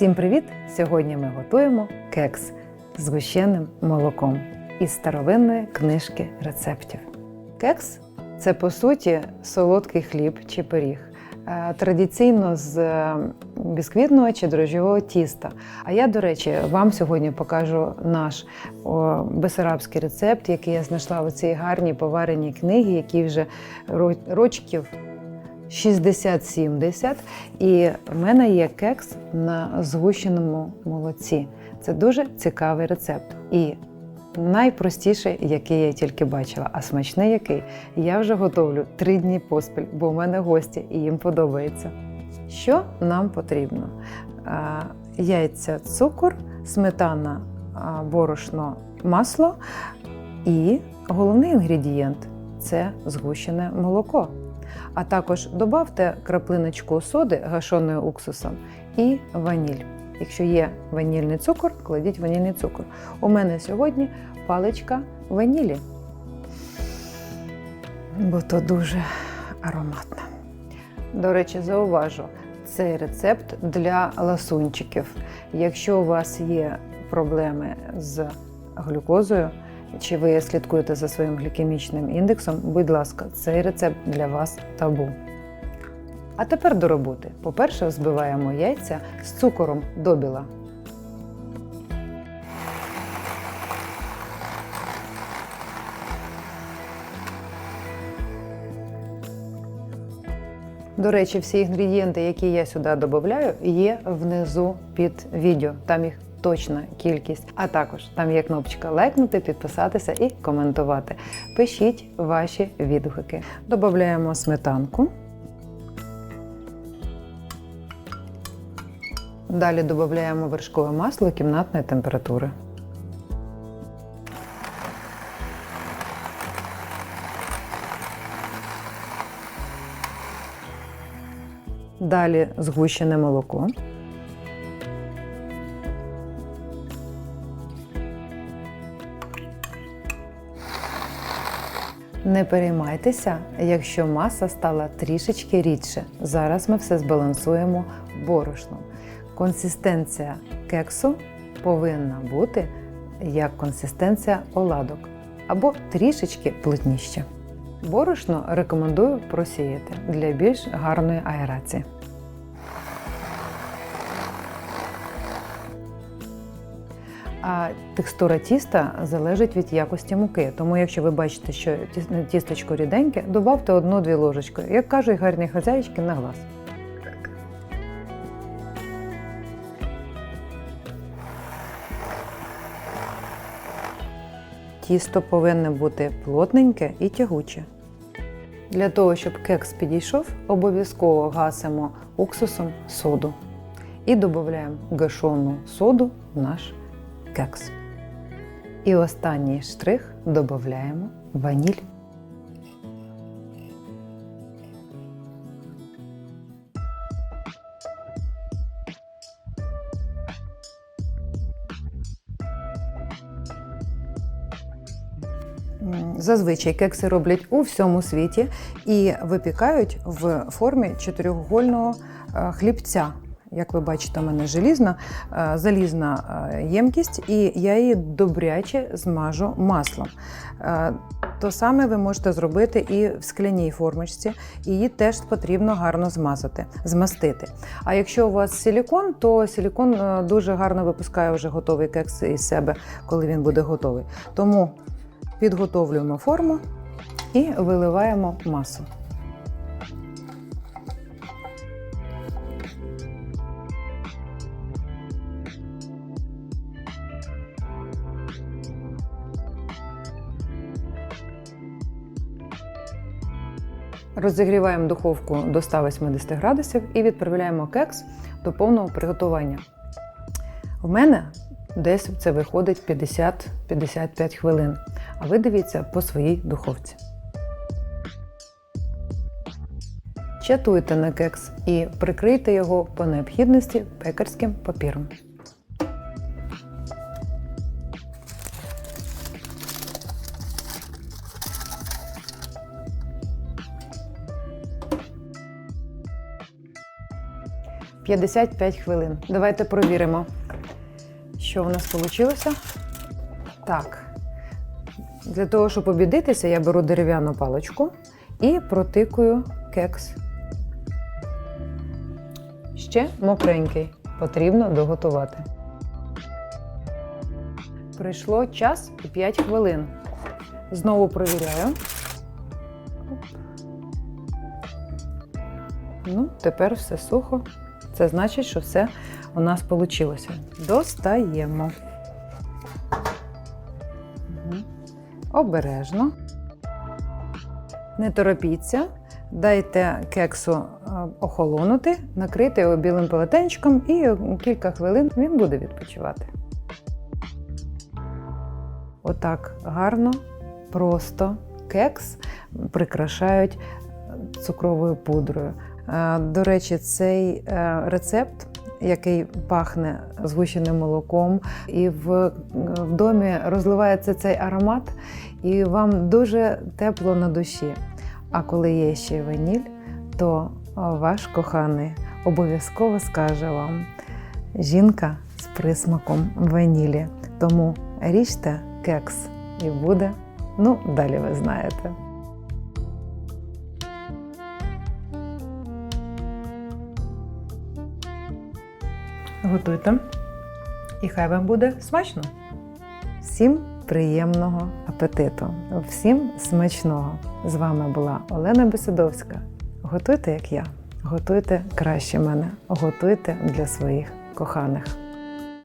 Всім привіт! Сьогодні ми готуємо кекс з згущеним молоком із старовинної книжки рецептів. Кекс це по суті солодкий хліб чи пиріг. е, Традиційно з е, бісквітного чи дрожжового тіста. А я, до речі, вам сьогодні покажу наш бесарабський рецепт, який я знайшла у цій гарній повареній книгі, який вже рочків 60-70. І в мене є кекс на згущеному молоці. Це дуже цікавий рецепт. І найпростіший, який я тільки бачила, а смачний який я вже готовлю три дні поспіль, бо у мене гості і їм подобається. Що нам потрібно? Яйця, цукор, сметана, борошно, масло і головний інгредієнт це згущене молоко. А також додавте краплиночку соди гашеною уксусом і ваніль. Якщо є ванільний цукор, кладіть ванільний цукор. У мене сьогодні паличка ванілі, бо то дуже ароматно. До речі, зауважу, цей рецепт для ласунчиків. Якщо у вас є проблеми з глюкозою, чи ви слідкуєте за своїм глікемічним індексом, будь ласка, цей рецепт для вас табу. А тепер до роботи. По-перше, взбиваємо яйця з цукором до біла. До речі, всі інгредієнти, які я сюди додаю, є внизу під відео. Там їх точна кількість. А також там є кнопочка лайкнути, підписатися і коментувати. Пишіть ваші відгуки. Додаємо сметанку. Далі додаємо вершкове масло кімнатної температури. Далі згущене молоко. Не переймайтеся, якщо маса стала трішечки рідше. Зараз ми все збалансуємо борошном. Консистенція кексу повинна бути як консистенція оладок або трішечки плотніше. Борошно рекомендую просіяти для більш гарної аерації. Текстура тіста залежить від якості муки. Тому, якщо ви бачите, що тіс- тістечко ріденьке, додавте одну-дві ложечки. Як кажуть гарні хазяїчки на глаз. Тісто повинне бути плотненьке і тягуче. Для того, щоб кекс підійшов, обов'язково гасимо уксусом соду і додаємо гашону соду в наш кекс. І останній штрих додаємо ваніль. Зазвичай кекси роблять у всьому світі і випікають в формі чотирьохгольного е, хлібця. Як ви бачите, у мене желізна, е, залізна е, ємкість, і я її добряче змажу маслом. Е, То саме ви можете зробити і в скляній формочці, її теж потрібно гарно змазати, змастити. А якщо у вас силікон, то силікон дуже гарно випускає вже готовий кекс із себе, коли він буде готовий. Тому підготовлюємо форму і виливаємо масу. Розігріваємо духовку до 180 градусів і відправляємо кекс до повного приготування. В мене десь це виходить 50-55 хвилин. А ви дивіться по своїй духовці. Чатуйте на кекс і прикрийте його по необхідності пекарським папіром. 55 хвилин. Давайте провіримо, що в нас вийшло. Так. Для того, щоб обідитися, я беру дерев'яну паличку і протикую кекс. Ще мокренький. Потрібно доготувати. Прийшло час і 5 хвилин. Знову провіряю. Ну, тепер все сухо. Це значить, що все у нас вийшло. Достаємо. Обережно. Не торопіться. Дайте кексу е, охолонути, накрити його білим полотенчиком і кілька хвилин він буде відпочивати. Отак гарно, просто кекс прикрашають цукровою пудрою. Е, До речі, цей е, рецепт, який пахне згущеним молоком, і в, в домі розливається цей аромат, і вам дуже тепло на душі. А коли є ще ваніль, то ваш коханий обов'язково скаже вам жінка з присмаком ванілі. Тому ріжте кекс і буде. Ну, далі ви знаєте. Готуйте. І хай вам буде смачно. Всім приємного апетиту, всім смачного. З вами була Олена Бесідовська. Готуйте, як я. Готуйте краще мене. Готуйте для своїх коханих.